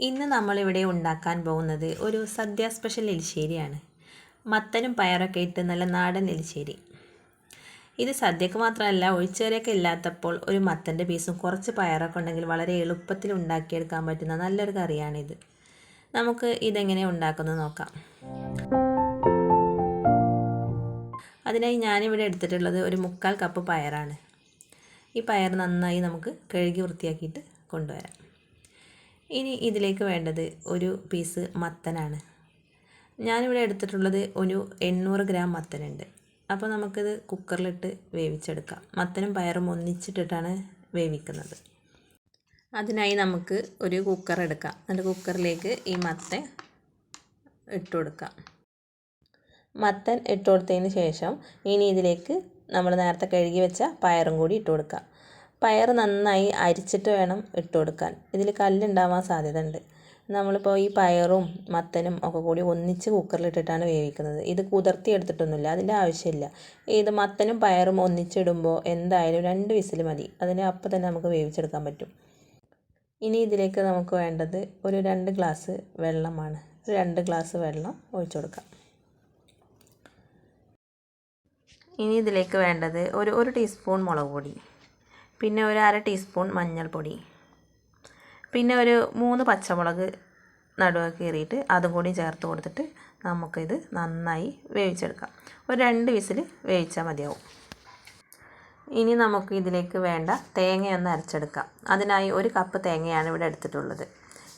ഇന്ന് നമ്മളിവിടെ ഉണ്ടാക്കാൻ പോകുന്നത് ഒരു സദ്യ സ്പെഷ്യൽ എലിശ്ശേരിയാണ് മത്തനും പയറൊക്കെ ഇട്ട് നല്ല നാടൻ എലിശ്ശേരി ഇത് സദ്യക്ക് മാത്രമല്ല ഒഴിച്ചേരൊക്കെ ഇല്ലാത്തപ്പോൾ ഒരു മത്തന്റെ പീസും കുറച്ച് പയറൊക്കെ ഉണ്ടെങ്കിൽ വളരെ എളുപ്പത്തിൽ ഉണ്ടാക്കിയെടുക്കാൻ പറ്റുന്ന നല്ലൊരു കറിയാണിത്. നമുക്ക് ഇതെങ്ങനെ ഉണ്ടാക്കുന്നത് നോക്കാം. അതിനായി ഞാനിവിടെ എടുത്തിട്ടുള്ളത് ഒരു മുക്കാൽ കപ്പ് പയറാണ്. ഈ പയർ നന്നായി നമുക്ക് കഴുകി വൃത്തിയാക്കിയിട്ട് കൊണ്ടുവരാം. ഇനി ഇതിലേക്ക് വേണ്ടത് ഒരു പീസ് മത്തനാണ്. ഞാനിവിടെ എടുത്തിട്ടുള്ളത് ഒരു എണ്ണൂറ് ഗ്രാം മത്തനുണ്ട്. അപ്പോൾ നമുക്കിത് കുക്കറിലിട്ട് വേവിച്ചെടുക്കാം. മത്തനും പയറും ഒന്നിച്ചിട്ടിട്ടാണ് വേവിക്കുന്നത്. അതിനായി നമുക്ക് ഒരു കുക്കർ എടുക്കാം. എന്നിട്ട് കുക്കറിലേക്ക് ഈ മത്തൻ ഇട്ട് കൊടുക്കാം. മത്തൻ ഇട്ട് കൊടുത്തതിന് ശേഷം ഇനി ഇതിലേക്ക് നമ്മൾ നേരത്തെ കഴുകി വെച്ച പയറും കൂടി ഇട്ട് കൊടുക്കാം. പയർ നന്നായി അരിച്ചിട്ട് വേണം ഇട്ട് കൊടുക്കാൻ. ഇതിൽ കല്ലുണ്ടാവാൻ സാധ്യത ഉണ്ട് നമ്മളിപ്പോൾ ഈ പയറും മത്തനും ഒക്കെ കൂടി ഒന്നിച്ച് കുക്കറിലിട്ടിട്ടാണ് വേവിക്കുന്നത്. ഇത് കുതിർത്തി എടുത്തിട്ടൊന്നുമില്ല അതിന്റെ ആവശ്യമില്ല. ഇത് മത്തനും പയറും ഒന്നിച്ചിടുമ്പോൾ എന്തായാലും രണ്ട് വിസിൽ മതി. അതിന് അപ്പം തന്നെ നമുക്ക് വേവിച്ചെടുക്കാൻ പറ്റും. ഇനി ഇതിലേക്ക് നമുക്ക് വേണ്ടത് ഒരു രണ്ട് ഗ്ലാസ് വെള്ളമാണ്. രണ്ട് ഗ്ലാസ് വെള്ളം ഒഴിച്ചു കൊടുക്കാം. ഇനി ഇതിലേക്ക് വേണ്ടത് ഒരു ഒരു ടീസ്പൂൺ മുളക് പൊടി. പിന്നെ ഒരു അര ടീസ്പൂൺ മഞ്ഞൾപ്പൊടി. പിന്നെ ഒരു മൂന്ന് പച്ചമുളക് നടുവൊക്കെ കീറിയിട്ട് അതും കൂടി ചേർത്ത് കൊടുത്തിട്ട് നമുക്കിത് നന്നായി വേവിച്ചെടുക്കാം. ഒരു രണ്ട് വിസിൽ വേവിച്ചാൽ മതിയാവും. ഇനി നമുക്ക് ഇതിലേക്ക് വേണ്ട തേങ്ങയൊന്ന് അരച്ചെടുക്കാം. അതിനായി ഒരു കപ്പ് തേങ്ങയാണ് ഇവിടെ എടുത്തിട്ടുള്ളത്.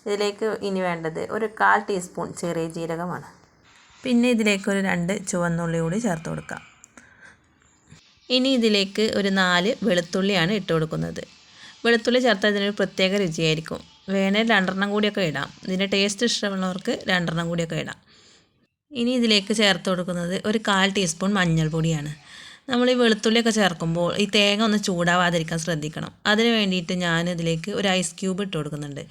ഇതിലേക്ക് ഇനി വേണ്ടത് ഒരു കാൽ ടീസ്പൂൺ ചെറിയ ജീരകമാണ്. പിന്നെ ഇതിലേക്ക് ഒരു രണ്ട് ചുവന്നുള്ളി കൂടി ചേർത്ത് കൊടുക്കാം. ഇനി ഇതിലേക്ക് ഒരു നാല് വെളുത്തുള്ളിയാണ് ഇട്ട് കൊടുക്കുന്നത്. വെളുത്തുള്ളി ചേർത്താൽ ഇതിനൊരു പ്രത്യേക രുചിയായിരിക്കും. വേണേൽ രണ്ടെണ്ണം കൂടിയൊക്കെ ഇടാം. ഇതിന്റെ ടേസ്റ്റ് ഇഷ്ടമുള്ളവർക്ക് രണ്ടെണ്ണം കൂടിയൊക്കെ ഇടാം. ഇനി ഇതിലേക്ക് ചേർത്ത് കൊടുക്കുന്നത് ഒരു കാൽ ടീസ്പൂൺ മഞ്ഞൾപ്പൊടിയാണ്. നമ്മൾ ഈ വെളുത്തുള്ളിയൊക്കെ ചേർക്കുമ്പോൾ ഈ തേങ്ങ ഒന്ന് ചൂടാവാതിരിക്കാൻ ശ്രദ്ധിക്കണം. അതിന് വേണ്ടിയിട്ട് ഞാൻ ഇതിലേക്ക് ഒരു ഐസ് ക്യൂബ് ഇട്ട് കൊടുക്കുന്നുണ്ട്.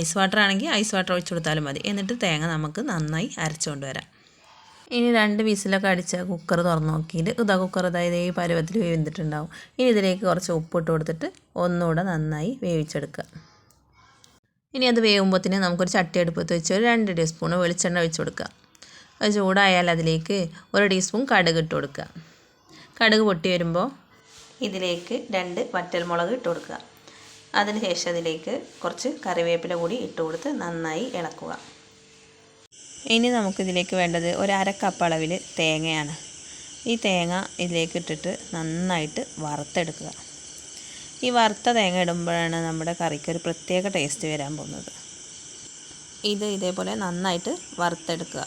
ഐസ് വാട്ടർ ആണെങ്കിൽ ഐസ് വാട്ടർ ഒഴിച്ചു കൊടുത്താലും മതി. എന്നിട്ട് തേങ്ങ നമുക്ക് നന്നായി അരച്ചുകൊണ്ട് വരാം. ഇനി രണ്ട് വിസിലൊക്കെ അടിച്ച കുക്കർ തുറന്ന് നോക്കിയിട്ട് ഇതാ കുക്കർ അതായത് ഈ പരുവത്തിൽ വേവിന്നിട്ടുണ്ടാവും ഇനി ഇതിലേക്ക് കുറച്ച് ഉപ്പിട്ട് കൊടുത്തിട്ട് ഒന്നുകൂടെ നന്നായി വേവിച്ചെടുക്കുക. ഇനി അത് വേവുമ്പോഴത്തേന് നമുക്കൊരു ചട്ടി അടുപ്പത്ത് വെച്ച് ഒരു രണ്ട് ടീസ്പൂൺ വെളിച്ചെണ്ണ ഒഴിച്ച് കൊടുക്കുക. അത് ചൂടായാൽ അതിലേക്ക് ഒരു ടീസ്പൂൺ കടുക് ഇട്ട് കൊടുക്കുക. കടുക് പൊട്ടി വരുമ്പോൾ ഇതിലേക്ക് രണ്ട് വറ്റൽമുളക് ഇട്ട് കൊടുക്കുക. അതിന് ശേഷം അതിലേക്ക് കുറച്ച് കറിവേപ്പില കൂടി ഇട്ട് കൊടുത്ത് നന്നായി ഇളക്കുക. ഇനി നമുക്കിതിലേക്ക് വേണ്ടത് ഒരു അര കപ്പ് അളവിൽ തേങ്ങയാണ്. ഈ തേങ്ങ ഇതിലേക്ക് ഇട്ടിട്ട് നന്നായിട്ട് വറുത്തെടുക്കുക. ഈ വറുത്ത തേങ്ങ ഇടുമ്പോഴാണ് നമ്മുടെ കറിക്ക് ഒരു പ്രത്യേക ടേസ്റ്റ് വരാൻ പോകുന്നത്. ഇത് ഇതേപോലെ നന്നായിട്ട് വറുത്തെടുക്കുക.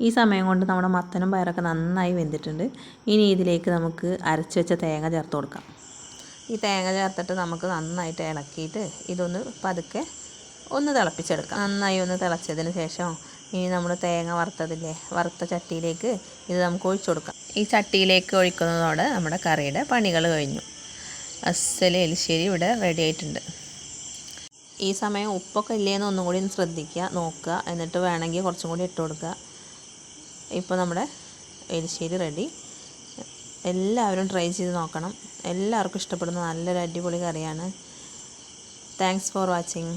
ഈ സമയം കൊണ്ട് നമ്മുടെ മത്തനും പയറൊക്കെ നന്നായി വെന്തിട്ടുണ്ട്. ഇനി ഇതിലേക്ക് നമുക്ക് അരച്ച് വെച്ച തേങ്ങ ചേർത്ത് കൊടുക്കാം. ഈ തേങ്ങ ചേർത്തിട്ട് നമുക്ക് നന്നായിട്ട് ഇളക്കിയിട്ട് ഇതൊന്ന് പതുക്കെ ഒന്ന് തിളപ്പിച്ചെടുക്കാം. നന്നായി ഒന്ന് തിളച്ചതിന് ശേഷം ഇനി നമ്മൾ തേങ്ങ വറുത്തതില്ലേ വറുത്ത ചട്ടിയിലേക്ക് ഇത് നമുക്ക് ഒഴിച്ചു കൊടുക്കാം. ഈ ചട്ടിയിലേക്ക് ഒഴിക്കുന്നതോടെ നമ്മുടെ കറിയുടെ പണികൾ കഴിഞ്ഞു. അസ്സൽ എലിശ്ശേരി ഇവിടെ റെഡി ആയിട്ടുണ്ട്. ഈ സമയം ഉപ്പൊക്കെ ഇല്ലേന്ന് ഒന്നും കൂടി ഒന്ന് ശ്രദ്ധിക്കുക നോക്കുക. എന്നിട്ട് വേണമെങ്കിൽ കുറച്ചും കൂടി ഇട്ട് കൊടുക്കുക. ഇപ്പോൾ നമ്മുടെ എലിശ്ശേരി റെഡി എല്ലാവരും ട്രൈ ചെയ്ത് നോക്കണം. എല്ലാവർക്കും ഇഷ്ടപ്പെടുന്ന നല്ലൊരു അടിപൊളി കറിയാണ്. Thanks for watching